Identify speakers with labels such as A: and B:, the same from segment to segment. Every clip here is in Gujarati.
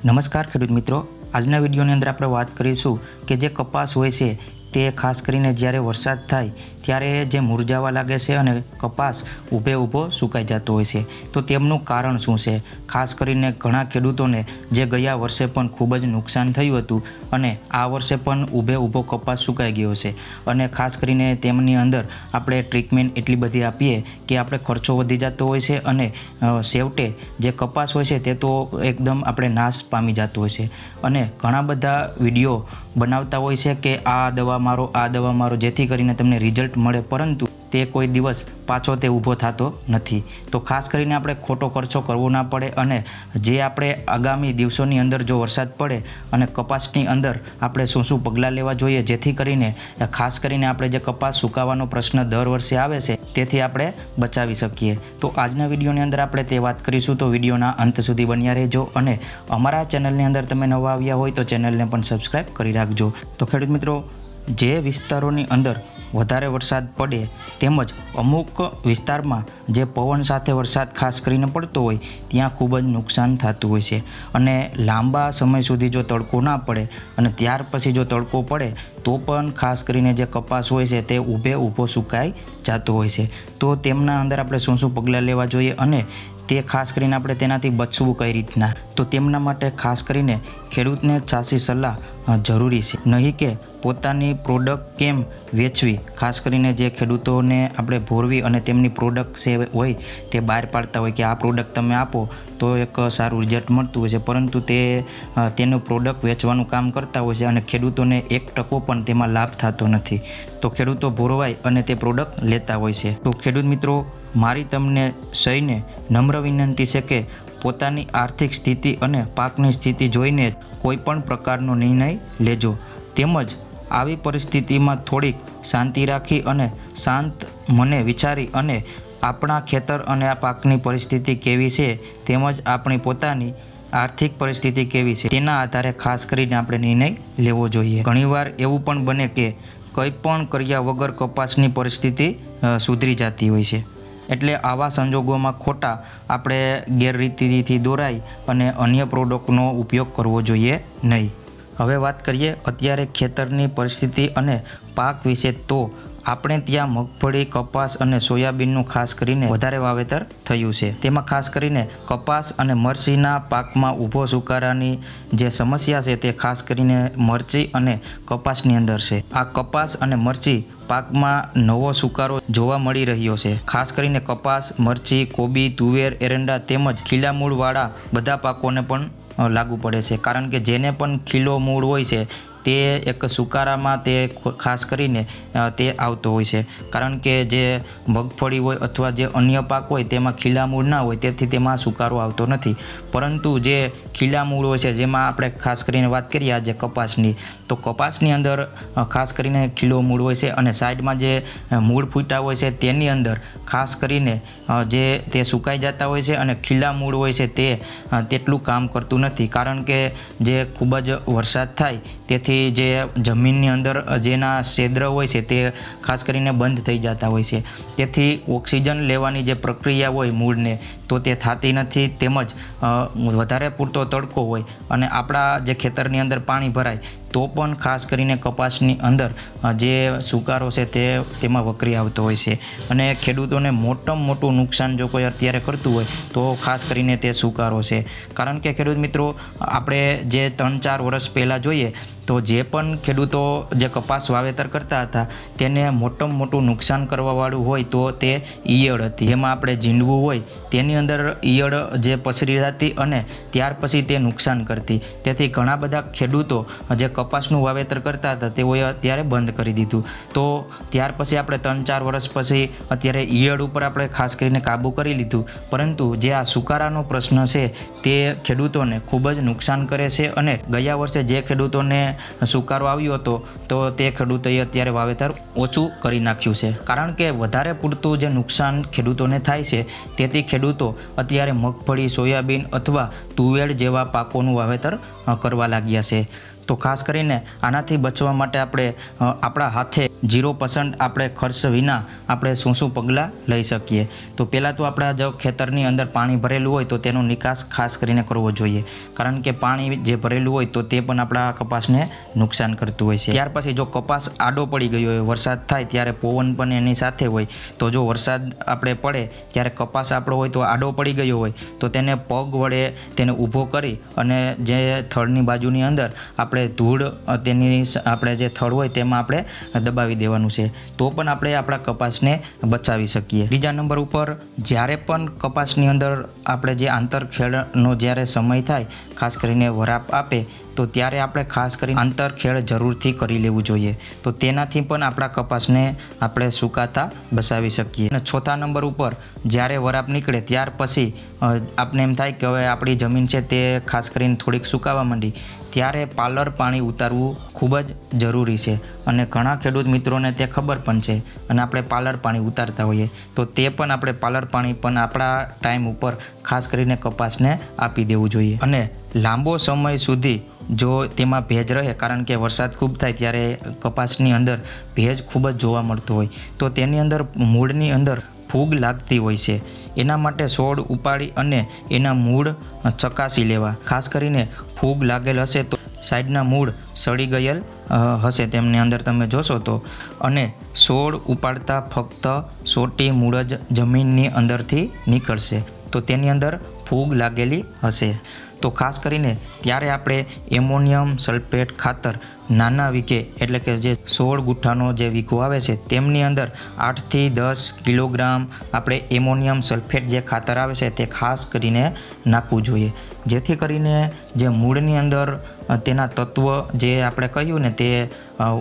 A: નમસ્કાર ખેડૂત મિત્રો. આજના વિડીયોની અંદર આપણે વાત કરીશું કે જે કપાસ હોય છે તે ખાસ કરીને જ્યારે વરસાદ થાય ત્યારે જે મુરઝાવા લાગે છે અને કપાસ ઊભે ઊભો સુકાઈ જતો હોય છે. તો તેમનું કારણ શું છે? ખાસ કરીને ઘણા ખેડૂતોને જે ગયા વર્ષે પણ ખૂબ જ નુકસાન થયું હતું અને આ વર્ષે પણ ઊભે ઊભો કપાસ સુકાઈ ગયો છે. અને ખાસ કરીને તેમની અંદર આપણે ટ્રીટમેન્ટ એટલી બધી આપીએ કે આપણે ખર્ચો વધી જતો હોય છે અને સેવટે જે કપાસ હોય છે તે તો એકદમ આપણે નાશ પામી જતો હોય છે. અને ઘણા બધા વીડિયો બનાવતા હોય છે કે આ દવા મારો, આ દવા મારો, જેથી કરીને તમને રિઝલ્ટ મળે. પરંતુ તે કોઈ દિવસ પાછો તે ઊભો થતો નથી. તો ખાસ કરીને આપણે ખોટો ખર્ચો કરવો ના પડે અને જે આપણે આગામી દિવસોની અંદર જો વરસાદ પડે અને કપાસની અંદર આપણે શું શું પગલાં લેવા જોઈએ, જેથી કરીને, ખાસ કરીને આપણે જે કપાસ સુકાવાનો પ્રશ્ન દર વર્ષે આવે છે, તેથી આપણે બચાવી શકીએ. તો આજના વિડીયોની અંદર આપણે તે વાત કરીશું. તો વિડીયોના અંત સુધી બન્યા રહેજો અને અમારા ચેનલની અંદર તમે નવા આવ્યા હોય તો ચેનલને પણ સબસ્ક્રાઈબ કરી રાખજો. તો ખેડૂત મિત્રો જે વિસ્તારોની અંદર વધારે વરસાદ પડે તેમજ અમુક વિસ્તારમાં જે પવન સાથે વરસાદ ખાસ કરીને પડતો હોય, ત્યાં ખૂબ જ નુકસાન થતું હોય છે. અને લાંબા સમય સુધી જો તડકો ના પડે અને ત્યાર પછી જો તડકો પડે, તો પણ ખાસ કરીને જે કપાસ હોય છે તે ઊભે ઊભો સુકાઈ જતો હોય છે. તો તેમના અંદર આપણે શું શું પગલાં લેવા જોઈએ અને તે ખાસ કરીને આપણે તેનાથી બચવું કઈ રીતના? તો તેમના માટે ખાસ કરીને ખેડૂતને સાચી સલાહ જરૂરી છે. નહીં કે પોતાની પ્રોડક્ટ કેમ વેચવી? ખાસ કરીને જે ખેડૂતોને આપણે ભોરવી અને તેમની પ્રોડક્ટ છે હોય તે બહાર પાડતા હોય કે આ પ્રોડક્ટ તમે આપો, તો એક સારું રિઝલ્ટ મળતું હોય છે. પરંતુ તે તેનું પ્રોડક્ટ વેચવાનું કામ કરતા હોય છે અને ખેડૂતોને એક ટકો પણ તેમાં લાભ થતો નથી. તો ખેડૂતો ભોરવાય અને તે પ્રોડક્ટ લેતા હોય છે. તો ખેડૂત મિત્રો, મારી તમને સહીને નમ્ર વિનંતી છે કે પોતાની આર્થિક સ્થિતિ અને પાકની સ્થિતિ જોઈને જ કોઈ પણ પ્રકારનો નિર્ણય લેજો. તેમજ આવી પરિસ્થિતિમાં થોડીક શાંતિ રાખી અને શાંત મને વિચારી અને આપણા ખેતર અને આ પાકની પરિસ્થિતિ કેવી છે તેમજ આપણી પોતાની આર્થિક પરિસ્થિતિ કેવી છે તેના આધારે ખાસ કરીને આપણે નિર્ણય લેવો જોઈએ. ઘણીવાર એવું પણ બને કે કંઈ પણ કર્યા વગર કપાસની પરિસ્થિતિ સુધરી જતી હોય છે. એટલે આવા સંજોગોમાં ખોટા આપણે ગેરરીતિથી દોરાઈ અને અન્ય પ્રોડક્ટનો ઉપયોગ કરવો જોઈએ નહીં. હવે વાત કરીએ અત્યારે ખેતરની પરિસ્થિતિ અને પાક વિશે તો આપણે ત્યાં મગફળી, કપાસ અને સોયાબીનનું ખાસ કરીને વધારે વાવેતર થયું છે. તેમાં ખાસ કરીને કપાસ અને મરચીના પાકમાં ઊભો સુકારાની જે સમસ્યા છે તે ખાસ કરીને મરચી અને કપાસની અંદર છે. આ કપાસ અને મરચી પાકમાં નવો સુકારો જોવા મળી રહ્યો છે. ખાસ કરીને કપાસ, મરચી, કોબી, તુવેર, એરંડા તેમજ ખીલા મૂળવાળા બધા પાકોને પણ લાગુ પડે છે. કારણ કે જેને પણ ખીલો મૂળ હોય છે તે એક સુકારામાં તે ખાસ કરીને તે આવતો હોય છે. કારણ કે જે મગફળી હોય અથવા જે અન્ય પાક હોય તેમાં ખીલા મૂળ ના હોય, તેથી તેમાં સુકારો આવતો નથી. પરંતુ જે ખીલા મૂળ હોય છે, જેમાં આપણે ખાસ કરીને વાત કરીએ આજે કપાસની, તો કપાસની અંદર ખાસ કરીને ખીલો મૂળ હોય છે અને સાઈડમાં જે મૂળ ફૂટા હોય છે તેની અંદર ખાસ કરીને જે તે સુકાઈ જતા હોય છે અને ખીલા મૂળ હોય છે તે તેટલું કામ કરતું નથી. કારણ કે જે ખૂબ જ વરસાદ થાય, તેથી જે જમીનની અંદર જેના છેદ્ર હોય છે તે ખાસ કરીને બંધ થઈ જતા હોય છે. તેથી ઓક્સિજન લેવાની જે પ્રક્રિયા હોય મૂળને તો તે થતી નથી, તેમજ વધારે પૂરતો તડકો હોય અને આપણા જે ખેતરની અંદર પાણી ભરાય, તો પણ ખાસ કરીને કપાસની અંદર જે સુકારો છે તે તેમાં વકરી આવતો હોય છે. અને ખેડૂતોને મોટામાં મોટું નુકસાન જો કોઈ અત્યારે કરતું હોય, તો ખાસ કરીને તે સુકારો છે. કારણ કે ખેડૂત મિત્રો, આપણે જે ત્રણ ચાર વર્ષ પહેલાં જોઈએ, તો જે પણ ખેડૂતો જે કપાસ વાવેતર કરતા હતા, તેને મોટામાં મોટું નુકસાન કરવાવાળું હોય તો તે ઈયળ હતી. જેમાં આપણે ઝીંડવું હોય, તેની અંદર ઈયળ જે પસરી જતી અને ત્યાર પછી તે નુકસાન કરતી. તેથી ઘણા બધા ખેડૂતો જે કપાસનું વાવેતર કરતા હતા, તેઓએ અત્યારે બંધ કરી દીધું. તો ત્યાર પછી આપણે ત્રણ ચાર વર્ષ પછી અત્યારે ઈયળ ઉપર આપણે ખાસ કરીને કાબૂ કરી લીધું. પરંતુ જે આ સુકારાનો પ્રશ્ન છે, તે ખેડૂતોને ખૂબ જ નુકસાન કરે છે અને ગયા વર્ષે જે ખેડૂતોને સુકારો આવ્યો હતો, તો તે ખેડૂતોએ અત્યારે વાવેતર ઓછું કરી નાખ્યું છે. કારણ કે વધારે પૂરતું જે નુકસાન ખેડૂતોને થાય છે, તેથી ખેડૂતો અત્યારે મગફળી, સોયાબીન અથવા તુવેર જેવા પાકોનું વાવેતર કરવા લાગ્યા છે. તો ખાસ કરીને આનાથી બચવા માટે આપણે આપણા હાથે ઝીરો પર્સન્ટ આપણે ખર્ચ વિના આપણે શું શું પગલાં લઈ શકીએ? તો પહેલાં તો આપણા જો ખેતરની અંદર પાણી ભરેલું હોય તો તેનો નિકાસ ખાસ કરીને કરવો જોઈએ. કારણ કે પાણી જે ભરેલું હોય તો તે પણ આપણા કપાસને નુકસાન કરતું હોય છે. ત્યાર પછી જો કપાસ આડો પડી ગયો હોય, વરસાદ થાય ત્યારે પવન પણ એની સાથે હોય. તો જો વરસાદ આપણે પડે ત્યારે કપાસ આપણો હોય તો આડો પડી ગયો હોય, તો તેને પગ વડે તેને ઊભો કરી અને જે થડની બાજુની અંદર આપણે ધૂળ તેની આપણે જે થડ હોય તેમાં આપણે દબાવી દેવાનું છે, તો પણ આપણે આપણા કપાસને બચાવી શકીએ. બીજા નંબર ઉપર, જ્યારે પણ કપાસની અંદર આપણે જે આંતરખેડનો જ્યારે સમય થાય, ખાસ કરીને વરાપ આપે, તો ત્યારે આપણે ખાસ કરીને આંતરખેડ જરૂરથી કરી લેવું જોઈએ. તો તેનાથી પણ આપણા કપાસને આપણે સુકાતા બચાવી શકીએ. અને ચોથા નંબર ઉપર, જ્યારે વરાપ નીકળે, ત્યાર પછી આપણે એમ થાય કે હવે આપણી જમીન છે તે ખાસ કરીને થોડીક સુકાવા માંડી. ત્યારે પાલર પાણી ઉતારવું ખૂબ જ જરૂરી છે. અને ઘણા ખેડૂત મિત્રોને તે ખબર પણ છે અને આપણે પાલર પાણી ઉતારતા હોઈએ. તો તે પણ આપણે પાલર પાણી પણ આપણા ટાઈમ ઉપર ખાસ કરીને કપાસને આપી દેવું જોઈએ. અને લાંબો સમય સુધી જો તેમાં ભેજ રહે, કારણ કે વરસાદ ખૂબ થાય ત્યારે કપાસની અંદર ભેજ ખૂબ જ જોવા મળતો હોય. તો તેની અંદર મૂળની અંદર ફૂગ લાગતી હોય છે. એના માટે છોડ ઉપાડી અને એના મૂળ ચકાસી લેવા. ખાસ કરીને ફૂગ લાગેલ હશે તો સાઈડના મૂળ સડી ગયેલ હશે તેમની અંદર તમે જોશો તો. અને છોડ ઉપાડતા ફક્ત સોટી મૂળ જ જમીનની અંદરથી નીકળશે. તો તેની અંદર ફૂગ લાગેલી હશે. તો ખાસ કરીને ત્યારે આપણે એમોનિયમ સલ્ફેટ ખાતર નાના વીકે, એટલે કે જે સોળ ગુઠ્ઠાનો જે વીકો આવે છે, તેમની અંદર આઠથી દસ કિલોગ્રામ આપણે એમોનિયમ સલ્ફેટ જે ખાતર આવે છે, તે ખાસ કરીને નાખવું જોઈએ. જેથી કરીને જે મૂળની અંદર તેના તત્વ જે આપણે કહ્યું ને તે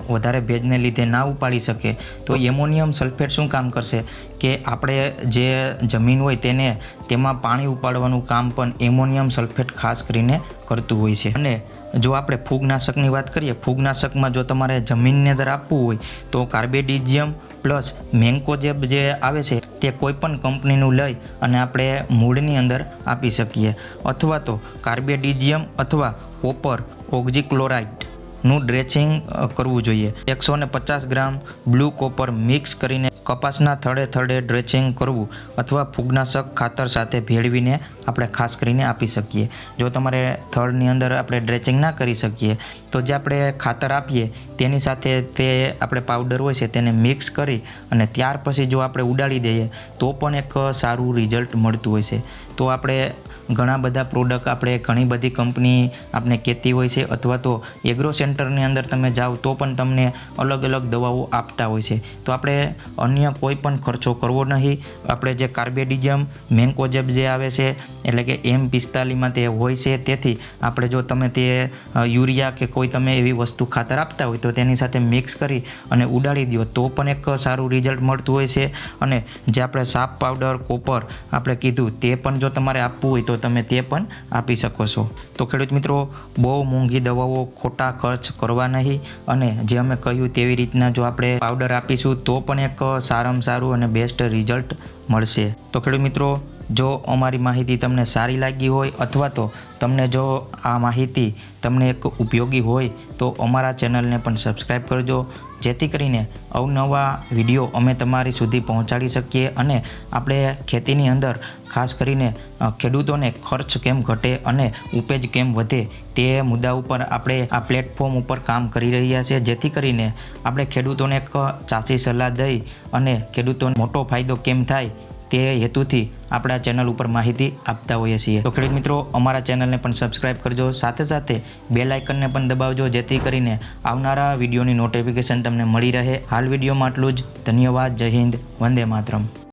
A: વધારે ભેજને લીધે ના ઉપાડી શકે. તો એમોનિયમ સલ્ફેટ શું કામ કરશે? કે આપણે જે જમીન હોય તેને, તેમાં પાણી ઉપાડવાનું કામ પણ એમોનિયમ સલ્ફેટ ખાસ કરીને કરતું હોય છે. અને જો આપણે ફૂગનાશકની વાત કરીએ, ફૂગનાશકમાં જો તમારે જમીનની અંદર આપવું હોય, તો કાર્બેડિઝિયમ પ્લસ મેન્કોજેબ જે આવે છે, તે કોઈ પણ કંપનીનું લઈ અને આપણે મૂળની અંદર આપી શકીએ. અથવા તો કાર્બેડિઝિયમ અથવા કોપર ઓક્ઝીક્લોરાઇડનું ડ્રેસિંગ કરવું જોઈએ. એકસો ને પચાસ ગ્રામ બ્લુ કોપર મિક્સ કરીને કપાસના થડે થડે ડ્રેસિંગ કરવું અથવા ફૂગનાશક ખાતર સાથે ભેળવીને આપણે ખાસ કરીને આપી શકીએ. જો તમારે થડની અંદર આપણે ડ્રેસિંગ ના કરી શકીએ, તો જે આપણે ખાતર આપીએ, તેની સાથે તે આપણે પાવડર હોય છે તેને મિક્સ કરી અને ત્યાર પછી જો આપણે ઉડાડી દઈએ, તો પણ એક સારું રિઝલ્ટ મળતું હોય છે. તો આપણે ઘણા બધા પ્રોડક્ટ આપણે ઘણી બધી કંપની આપણે કહેતી હોય છે અથવા તો એગ્રો સેન્ટરની અંદર તમે જાઓ તો પણ તમને અલગ અલગ દવાઓ આપતા હોય છે. તો આપણે અન્ય કોઈ પણ ખર્ચો કરવો નહીં. આપણે જે કાર્બેડિઝમ મેન્કોજેબ જે આવે છે, એટલે કે એમ પિસ્તાલીમાં તે હોય છે, તેથી આપણે જો તમે તે યુરિયા કે કોઈ તમે એવી વસ્તુ ખાતર આપતા હોય તો તેની સાથે મિક્સ કરી અને ઉડાડી દો, તો પણ એક સારું રિઝલ્ટ મળતું હોય છે. અને જે આપણે સાપ પાવડર કોપર આપણે કીધું તે પણ જો તમારે આપવું હોય તો તમે તે પણ આપી શકો છો. તો ખેડૂત મિત્રો, બહુ મોંઘી દવાઓ ખોટા ખર્ચ કરવા નહીં અને જે અમે કહ્યું તેવી રીતના જો આપણે પાવડર આપીશું તો પણ એક સારામાં સારું અને બેસ્ટ રિઝલ્ટ મળશે. તો ખેડૂત મિત્રો જો અમારી માહિતી તમને સારી લાગી હોય અથવા તો તમને જો આ માહિતી તમને એક ઉપયોગી હોય, તો અમારા ચેનલને પણ સબસ્ક્રાઈબ કરજો, જેથી કરીને અવનવા વીડિયો અમે તમારી સુધી પહોંચાડી શકીએ અને આપણે ખેતીની અંદર ખાસ કરીને ખેડૂતોને ખર્ચ કેમ ઘટે અને ઉપજ કેમ વધે તે મુદ્દા ઉપર આપણે આ પ્લેટફોર્મ ઉપર કામ કરી રહ્યા છીએ, જેથી કરીને આપણે ખેડૂતોને એક ચાસી સલાહ દઈ અને ખેડૂતોને મોટો ફાયદો કેમ થાય તે હેતુથી આપણા ચેનલ ઉપર માહિતી આપતા હોઈએ છીએ. તો ખેડૂત મિત્રો, અમારા ચેનલને પણ સબસ્ક્રાઇબ કરજો. સાથે સાથે બેલ આઇકનને પણ દબાવજો, જેથી કરીને આવનારા વિડીયોની નોટિફિકેશન તમને મળી રહે. હાલ વિડીયોમાં આટલું જ. ધન્યવાદ. જય હિન્દ. વંદે માતરમ.